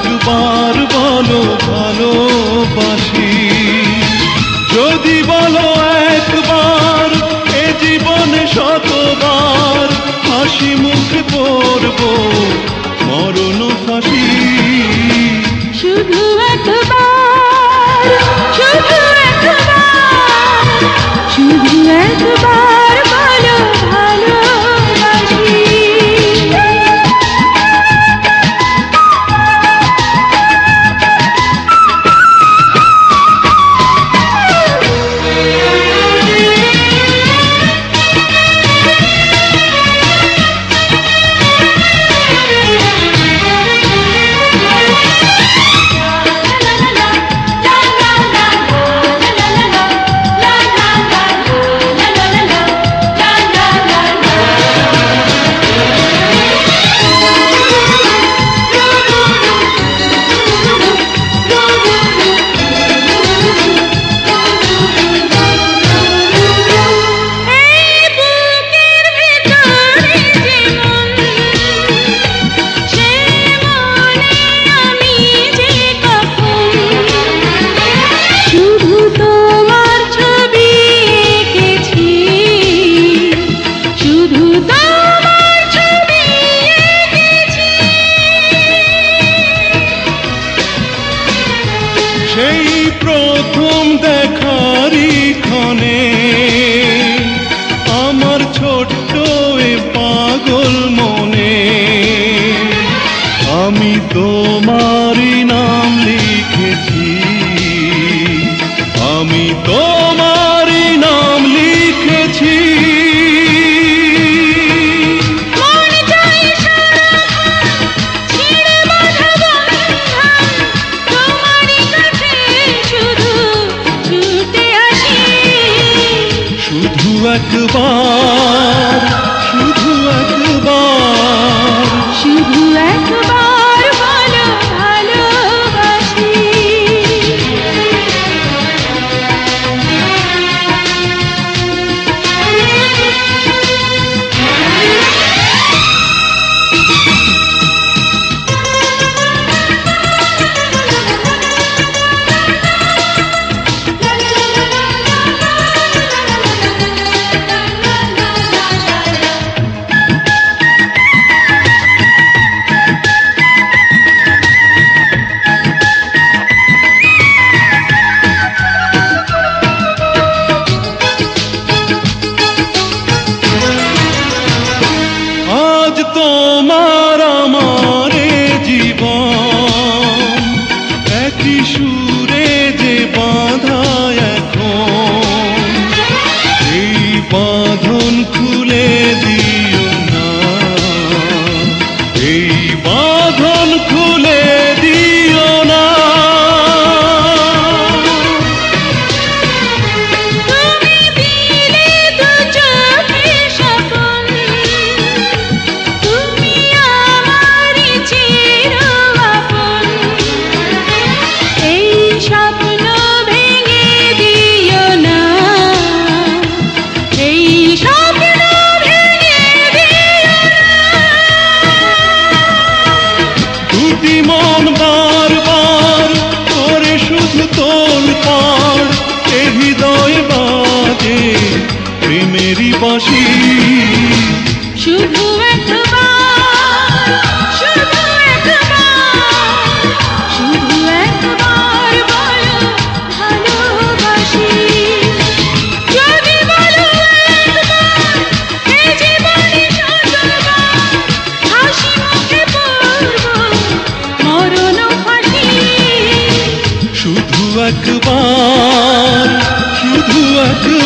একবার বলো ভালোবাসি যদি বলো একবার, এ জীবনে শতবার, হাসি মুখ পড়ব, মরণ ফাঁসি। শুধু একবার তোমারই নাম লিখেছি। আমি তোমারই নাম লিখেছি। শুধু একবার দুটি মন বারবার করে শুধু তোল পার। এ হৃদয় বাজে প্রেমেরই বাসি শুধু